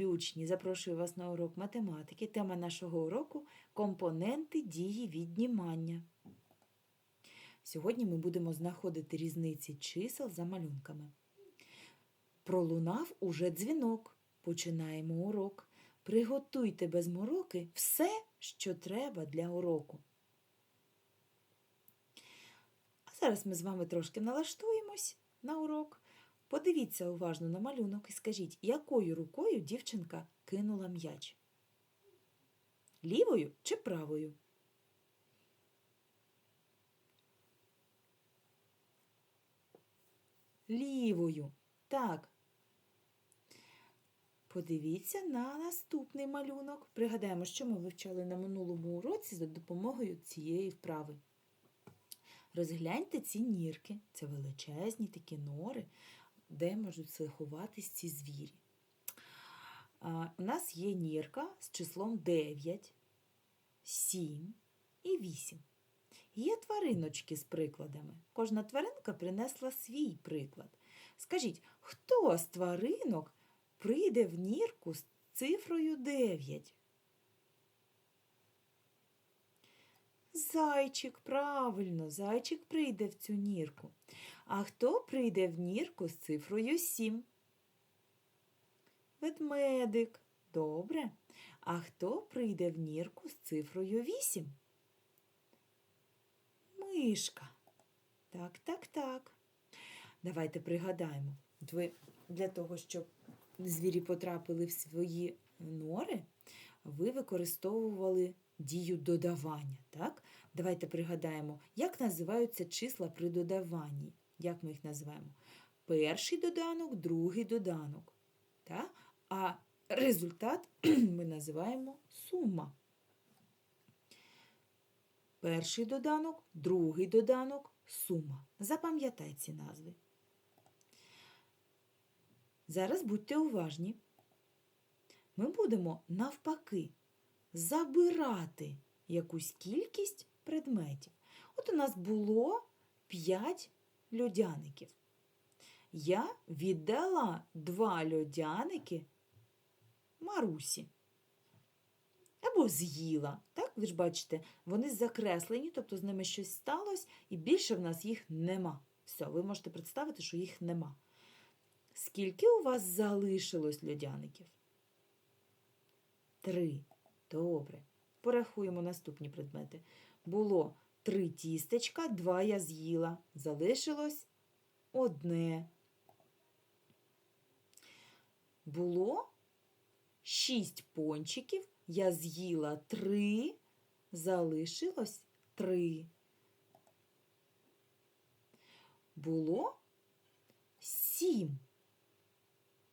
любі учні, запрошую вас на урок математики. Тема нашого уроку компоненти дії віднімання. Сьогодні ми будемо знаходити різниці чисел за малюнками. Пролунав уже дзвінок. Починаємо урок. Приготуйте без мороки все, що треба для уроку. А зараз ми з вами трошки налаштуємось на урок. Подивіться уважно на малюнок і скажіть, якою рукою дівчинка кинула м'яч? Лівою чи правою? Лівою. Так. Подивіться на наступний малюнок. Пригадаємо, що ми вивчали на минулому уроці за допомогою цієї вправи. Розгляньте ці нірки. Це величезні такі нори, де можуть заховатись ці звірі. У нас є нірка з числом 9, 7 і 8. Є твариночки з прикладами. Кожна тваринка принесла свій приклад. Скажіть, хто з тваринок прийде в нірку з цифрою 9? Зайчик, правильно, зайчик прийде в цю нірку. А хто прийде в нірку з цифрою 7? Ведмедик. Добре. А хто прийде в нірку з цифрою 8? Мишка. Так, так, так. Давайте пригадаємо. Ви для того, щоб звірі потрапили в свої нори, ви використовували дію додавання. Так? Давайте пригадаємо, як називаються числа при додаванні. Як ми їх називаємо? Перший доданок, другий доданок. Так? А результат ми називаємо сума. Перший доданок, другий доданок, сума. Запам'ятай ці назви. Зараз будьте уважні. Ми будемо навпаки забирати якусь кількість предметів. От у нас було 5 льодяників. Я віддала два льодяники Марусі. Або з'їла. Так, ви ж бачите, вони закреслені, тобто з ними щось сталося, і більше в нас їх нема. Все, ви можете представити, що їх нема. Скільки у вас залишилось льодяників? Три. Добре. Порахуємо наступні предмети. Було три тістечка, два я з'їла. Залишилось одне. Було шість пончиків. Я з'їла три, залишилось три. Було сім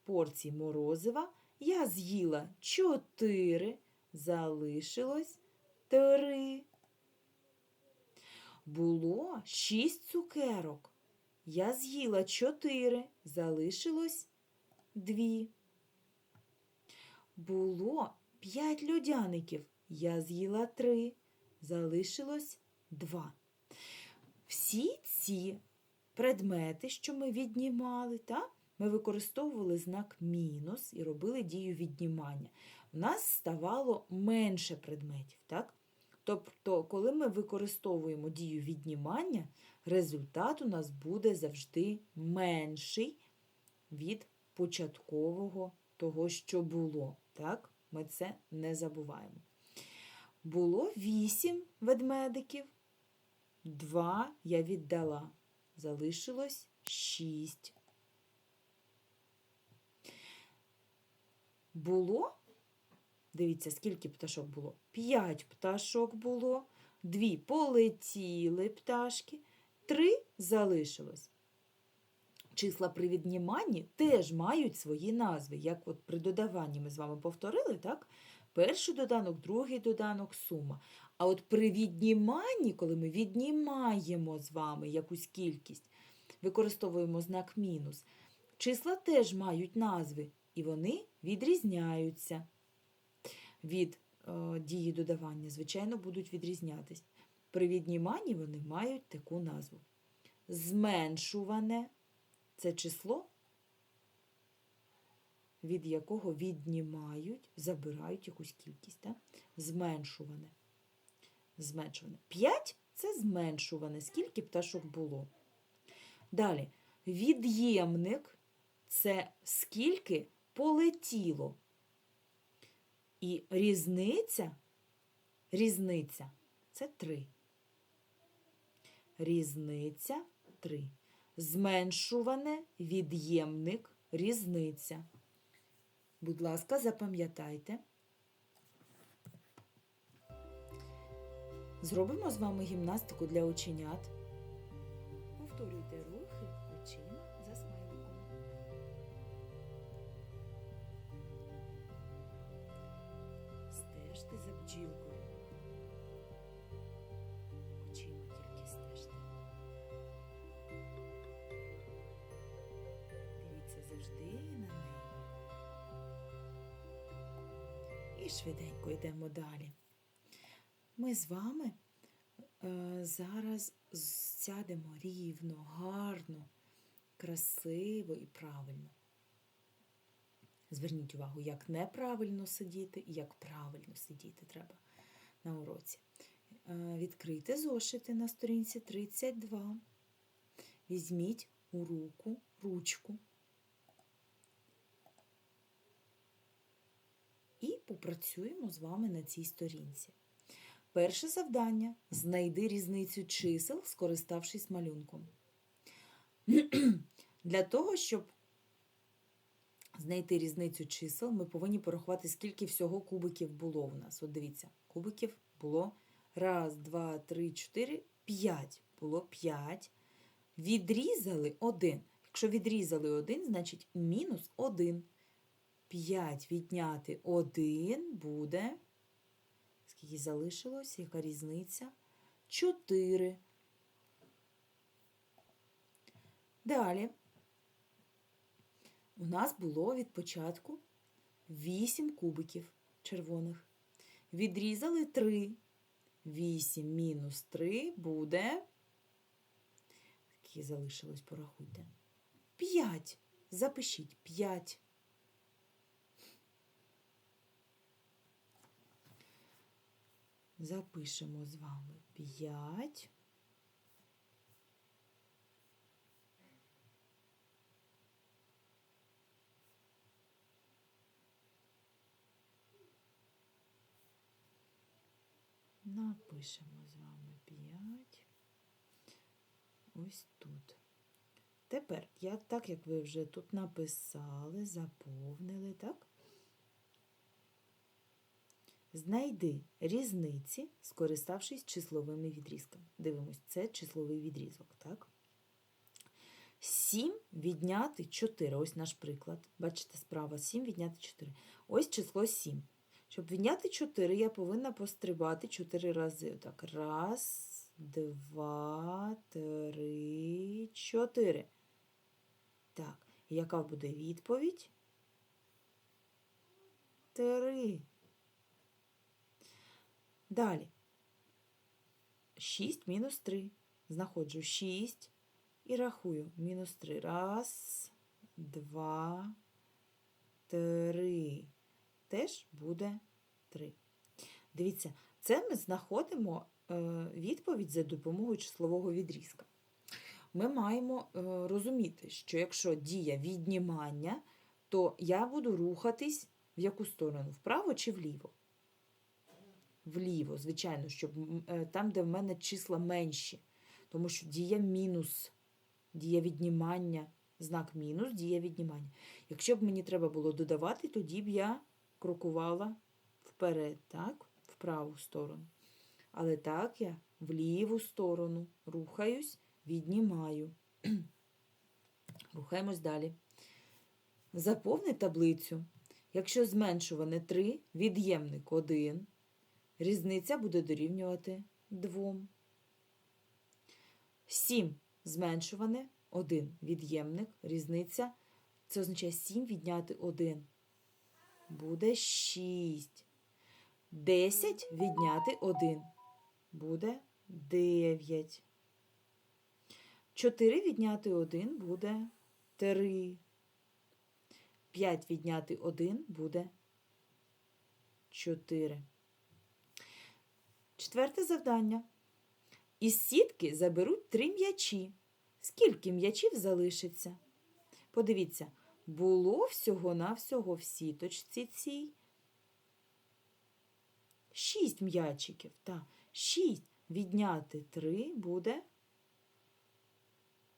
порцій морозива. Я з'їла чотири, залишилось три. Було шість цукерок. Я з'їла чотири, залишилось дві. Було п'ять льодяників. Я з'їла три, залишилось два. Всі ці предмети, що ми віднімали, так? ми використовували знак мінус і робили дію віднімання. У нас ставало менше предметів. Так? Тобто, коли ми використовуємо дію віднімання, результат у нас буде завжди менший від початкового того, що було. Так? Ми це не забуваємо. Було вісім ведмедиків, два я віддала. Залишилось шість. Було, дивіться, скільки пташок було? П'ять пташок було, дві полетіли пташки, три залишилось. Числа при відніманні теж мають свої назви, як от при додаванні ми з вами повторили, так? Перший доданок, другий доданок, сума. А от при відніманні, коли ми віднімаємо з вами якусь кількість, використовуємо знак мінус, числа теж мають назви, і вони відрізняються від е, дії додавання. Звичайно, будуть відрізнятись. При відніманні вони мають таку назву. Зменшуване це число від якого віднімають, забирають якусь кількість. Так? Зменшуване. Зменшуване. 5 це зменшуване, скільки пташок було. Далі, від'ємник це скільки полетіло. І різниця, різниця це 3. Різниця 3. Зменшуване від'ємник різниця. Будь ласка, запам'ятайте. Зробимо з вами гімнастику для оченят. Повторюйте рухи бджілкою. Очима тільки стежте. Дивіться завжди на неї. І швиденько йдемо далі. Ми з вами е, зараз сядемо рівно, гарно, красиво і правильно. Зверніть увагу, як неправильно сидіти і як правильно сидіти треба на уроці. Е, Відкрийте зошити на сторінці 32. Візьміть у руку ручку і попрацюємо з вами на цій сторінці. Перше завдання знайди різницю чисел, скориставшись малюнком. Для того, щоб знайти різницю чисел, ми повинні порахувати, скільки всього кубиків було у нас. От дивіться, кубиків було раз, два, три, чотири, п'ять. Було п'ять. Відрізали один. Якщо відрізали один, значить мінус один. 5 відняти 1 буде. Скільки залишилось? Яка різниця? 4. Далі. У нас було від початку 8 кубиків червоних. Відрізали 3. 8 мінус 3 буде. Скільки залишилось, порахуйте. 5. Запишіть 5. Запишемо з вами 5. Напишемо з вами 5. Ось тут. Тепер, я, так як ви вже тут написали, заповнили, так? Знайди різниці, скориставшись числовими відрізками. Дивимось, це числовий відрізок, так? 7 відняти 4. Ось наш приклад. Бачите, справа 7 відняти 4. Ось число 7. Щоб відняти 4, я повинна пострибати 4 рази. Так, раз, два, три, чотири. Так, яка буде відповідь? Три. Далі. 6 мінус 3. Знаходжу 6 і рахую. Мінус 3. Раз, два, три. Теж буде 3. Дивіться, це ми знаходимо е, відповідь за допомогою числового відрізка. Ми маємо е, розуміти, що якщо дія віднімання, то я буду рухатись в яку сторону? Вправо чи вліво? вліво, звичайно, щоб е, там, де в мене числа менші. Тому що дія мінус, дія віднімання, знак мінус, дія віднімання. Якщо б мені треба було додавати, тоді б я крокувала вперед, так, в праву сторону. Але так я в ліву сторону рухаюсь, віднімаю. Рухаємось далі. Заповни таблицю. Якщо зменшуване 3, від'ємник 1, різниця буде дорівнювати 2. 7 зменшуване 1 від'ємник, різниця. Це означає 7 відняти 1. Буде 6. 10 відняти 1. Буде 9. 4 відняти 1 буде 3. 5 відняти 1 буде 4. Четверте завдання. Із сітки заберуть 3 м'ячі. Скільки м'ячів залишиться? Подивіться, було всього-навсього в сіточці цій. Шість м'ячиків. Так, шість відняти три буде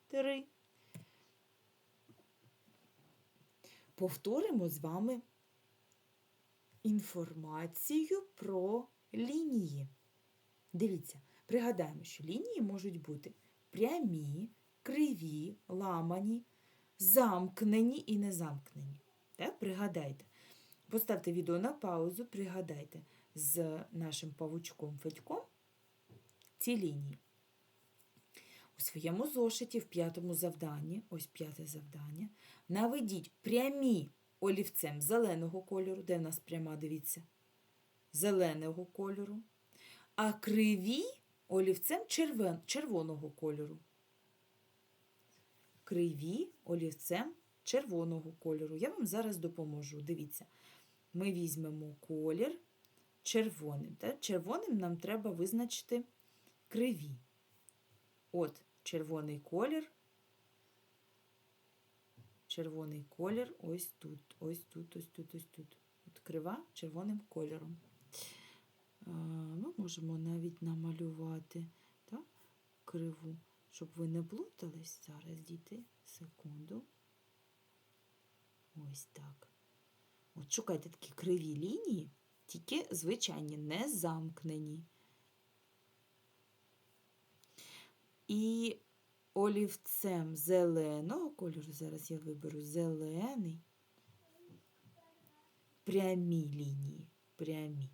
три. Повторимо з вами інформацію про лінії. Дивіться, пригадаємо, що лінії можуть бути прямі, криві, ламані, замкнені і незамкнені. Так, пригадайте. Поставте відео на паузу, пригадайте з нашим павучком Федьком ці лінії. У своєму зошиті в п'ятому завданні, ось п'яте завдання, наведіть прямі олівцем зеленого кольору, де в нас пряма, дивіться, зеленого кольору, а криві олівцем червен, червоного кольору. Криві олівцем червоного кольору. Я вам зараз допоможу. Дивіться, ми візьмемо колір червоним. Так? Червоним нам треба визначити криві. От червоний колір. Червоний колір ось тут, ось тут, ось тут, ось тут. От крива червоним кольором. Ми можемо навіть намалювати так, криву, щоб ви не плутались. Зараз, діти, секунду. Ось так. От шукайте такі криві лінії, тільки звичайні, не замкнені. І олівцем зеленого кольору, зараз я виберу зелений, прямі лінії, прямі.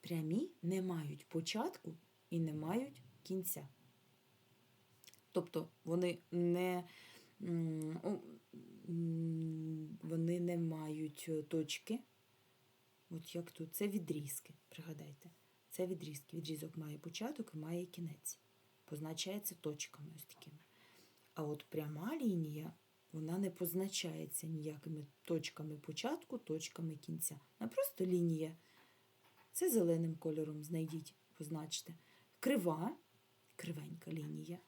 Прямі не мають початку і не мають кінця. Тобто вони не, вони не мають е, точки. От як тут, це відрізки, пригадайте. Це відрізки. Відрізок має початок і має кінець. Позначається точками ось такими. А от пряма лінія, вона не позначається ніякими точками початку, точками кінця. Вона просто лінія. Це зеленим кольором знайдіть, позначте. Крива, кривенька лінія.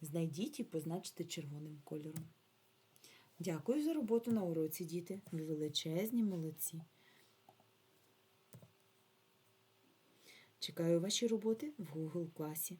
Знайдіть і позначте червоним кольором. Дякую за роботу на уроці, діти. Ви величезні молодці. Чекаю ваші роботи в Google класі.